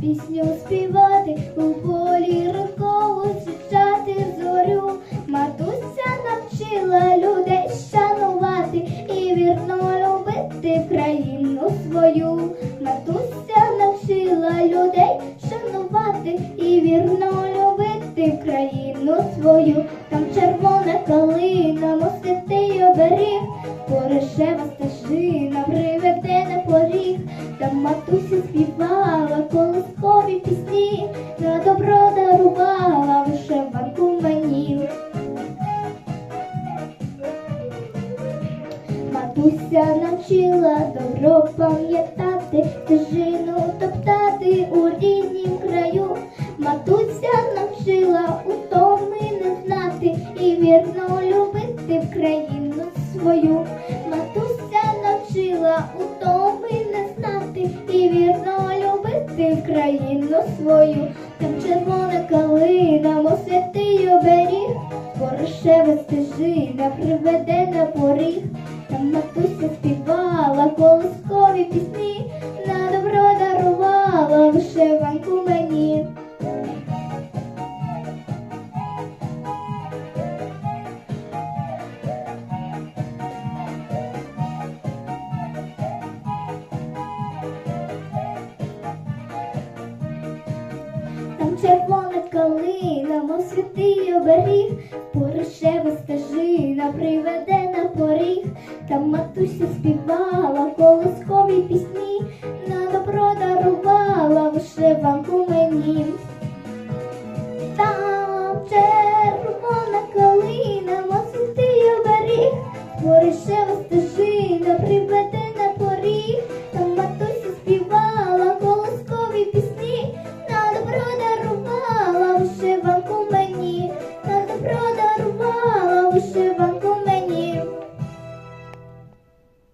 пісню співати, у полі ранкову зустрічати зорю. Матуся навчила людей шанувати і вірно любити країну свою. Матуся навчила людей шанувати і вірно любити країну свою. Там червона калина, моститий оберіг, поришева стежина матуся співала колискові пісні, на добро дарувала вишиванку мені. Матуся навчила добро пам'ятати, стежину топтати у ріднім краю. Матуся навчила утоми не знати і вірно любити країну свою. Там червона калина, мов святий оберіг, Порошева стежина приведе на поріг. Там матуся співала колоскові пісні, на добро дарувала вишиванку мені. Там червона калина, мов святий оберіг, поришева стежина приведе на поріг. Там матуся співала колоскові пісні, на добро дарувала вишиванку мені. ocean.